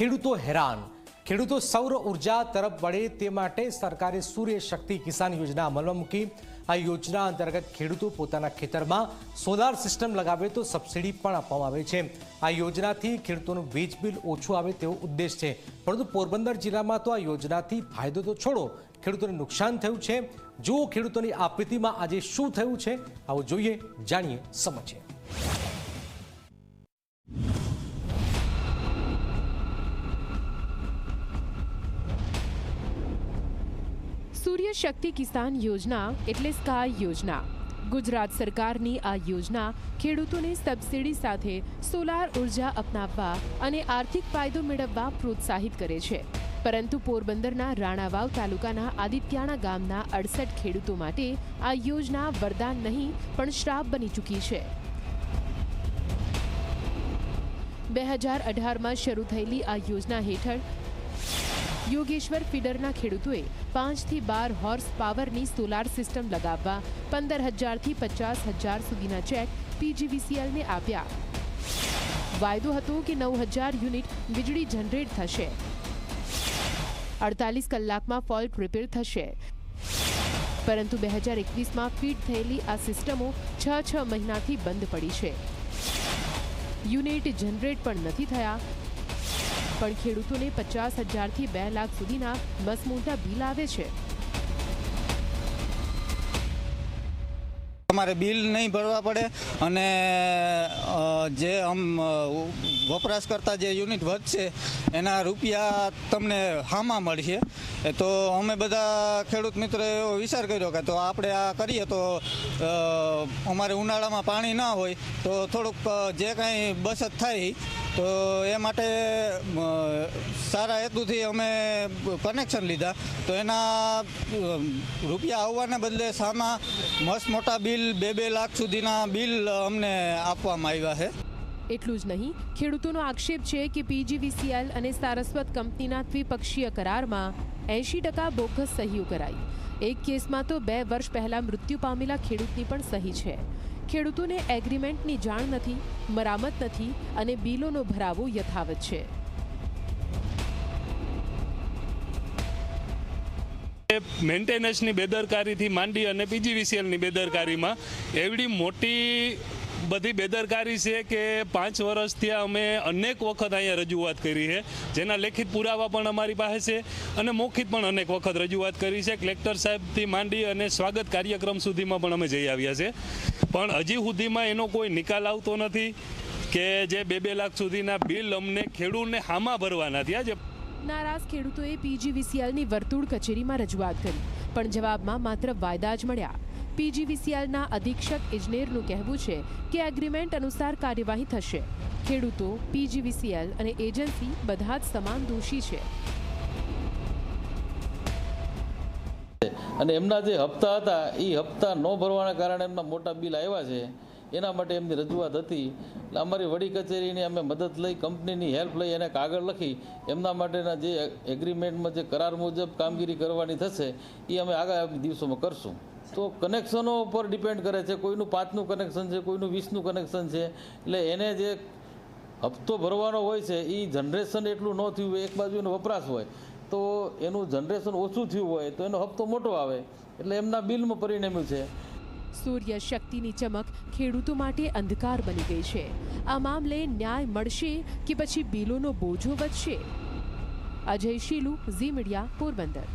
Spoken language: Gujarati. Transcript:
ખેડૂતો હેરાન. ખેડૂતો સૌર ઊર્જા તરફ વળે તે માટે સરકારે સૂર્ય શક્તિ કિસાન યોજના અમલમાં મૂકી. આ યોજના અંતર્ગત ખેડૂતો પોતાના ખેતરમાં સોલાર સિસ્ટમ લગાવે તો સબસિડી પણ આપવામાં આવે છે. આ યોજનાથી ખેડૂતોનું વીજ બિલ ઓછું આવે તેવો ઉદ્દેશ છે. પરંતુ પોરબંદર જિલ્લામાં તો આ યોજનાથી ફાયદો તો છોડો, ખેડૂતોને નુકસાન થયું છે. જો ખેડૂતોની આપત્તિમાં આજે શું થયું છે? આવું જોઈએ, જાણીએ સમજીએ. સૂર્ય શક્તિ કિસાન યોજના એટલે સ્કાય યોજના. ગુજરાત સરકારની આ યોજના ખેડૂતોને સબસિડી સાથે સોલાર ઊર્જા અપનાવવા અને આર્થિક ફાયદો મેળવવા પ્રોત્સાહિત કરે છે. પરંતુ પોરબંદરના રાણાવાવ તાલુકાના આદિત્યાણા ગામના અડસઠ ખેડૂતો માટે આ યોજના વરદાન નહીં, પણ શ્રાપ બની ચૂકી છે. બે હજાર અઢારમાં શરૂ થયેલી આ યોજના હેઠળ યોગેશ્વર ફીડરના ખેડૂતોએ પાંચથી બાર હોર્સ પાવરની સોલાર સિસ્ટમ લગાવવા પંદર હજારથી પચાસ હજાર સુધીના ચેક પીજીવીસીએલને આપ્યા. વાયદો હતો કે નવ હજાર યુનિટ વીજળી જનરેટ થશે. અડતાલીસ કલાકમાં ફોલ્ટ રિપેર થશે. પરંતુ બે હજાર એકવીસમાં ફીટ થયેલી આ સિસ્ટમો છ છ મહિનાથી બંધ પડી છે. યુનિટ જનરેટ પણ નથી થયા. પણ ખેડૂતોને પચાસ હજારથી બે લાખ સુધીના મસમોટા બિલ આવે છે. તમારે બિલ નહીં ભરવા પડે અને જે આમ વપરાશકર્તા વપરાશ કરતા જે યુનિટ વધશે, એના રૂપિયા તમને હામાં મળશે. તો અમે બધા ખેડૂત મિત્રોએ એવો વિચાર કર્યો કે તો આપણે આ કરીએ તો અમારે ઉનાળામાં પાણી ના હોય, તો થોડુંક જે કાંઈ બચત થાય તો એ માટે સારા હેતુથી અમે કનેક્શન લીધા. તો એના રૂપિયા આવવાને બદલે સામા મસ્ત મોટા બિલ, બે બે લાખ સુધીના બિલ અમને આપવામાં આવ્યા છે. એટલું જ નહીં, ખેડૂતોનો આક્ષેપ છે કે પીજીવીસીએલ અને સારસ્વત કંપનીના દ્વિપક્ષીય કરારમાં એંશી ટકા બોગસ સહીઓ કરાઈ. એક કેસમાં તો બે વર્ષ પહેલા મૃત્યુ પામેલા ખેડૂતની પણ સહી છે. ખેડૂતોને એગ્રીમેન્ટની જાણ નથી, મરામત નથી અને બિલોનો ભરાવો યથાવત છે. મેન્ટેનન્સની બેદરકારીથી માંડી અને પીજીવીસીએલની બેદરકારીમાં એવડી મોટી બધી બેદરકારી છે કે પાંચ વર્ષથી અમે અનેક વખત અહીંયા રજૂઆત કરી છે. જેના લેખિત પુરાવા પણ અમારી પાસે છે અને મૌખિત પણ અનેક વખત રજૂઆત કરી છે. કલેક્ટર સાહેબથી માંડી અને સ્વાગત કાર્યક્રમ સુધીમાં પણ અમે જઈ આવ્યા છે. પણ હજી સુધીમાં એનો કોઈ નિકાલ આવતો નથી કે જે બે બે લાખ સુધીના બિલ અમને ખેડૂતને હામાં ભરવાના થયા જે નારાજ ખેડૂતોએ પીજીવીસીએલની વર્તુળ કચેરીમાં રજૂઆત કરી, પણ જવાબમાં માત્ર વાયદા જ મળ્યા. પીજીવીસીએલના અધિક્ષક ઇજનેરનું કહેવું છે કે એગ્રીમેન્ટ અનુસાર કાર્યવાહી થશે. ખેડૂતો, પીજીવીસીએલ અને એજન્સી બધા જ સમાન દોષી છે. અને એમના જે હપ્તા હતા એ હપ્તા ન ભરવાના કારણે એમના મોટા બિલ આવ્યા છે. એના માટે એમની રજૂઆત હતી. એટલે અમારી વડી કચેરીની અમે મદદ લઈ, કંપનીની હેલ્પ લઈ એને કાગળ લખી, એમના માટેના જે એગ્રીમેન્ટમાં જે કરાર મુજબ કામગીરી કરવાની થશે એ અમે આગામી દિવસોમાં કરશું. તો કનેક્શનો ઉપર ડિપેન્ડ કરે છે. કોઈનું પાંચનું કનેક્શન છે, કોઈનું વીસનું કનેક્શન છે. એટલે એને જે હપ્તો ભરવાનો હોય છે એ જનરેશન એટલું ન થયું હોય, એક બાજુ એનો વપરાશ હોય. તો એનું જનરેશન ઓછું થયું હોય તો એનો હપ્તો મોટો આવે. એટલે એમના બિલમાં પરિણમ્યું છે. સૂર્ય શક્તિની ચમક ખેડૂતો માટે અંધકાર બની ગઈ છે. આ મામલે ન્યાય મળશે કે પછી બિલોનો બોજો વધશે? અજય શીલુ, ઝી મીડિયા પોરબંદર.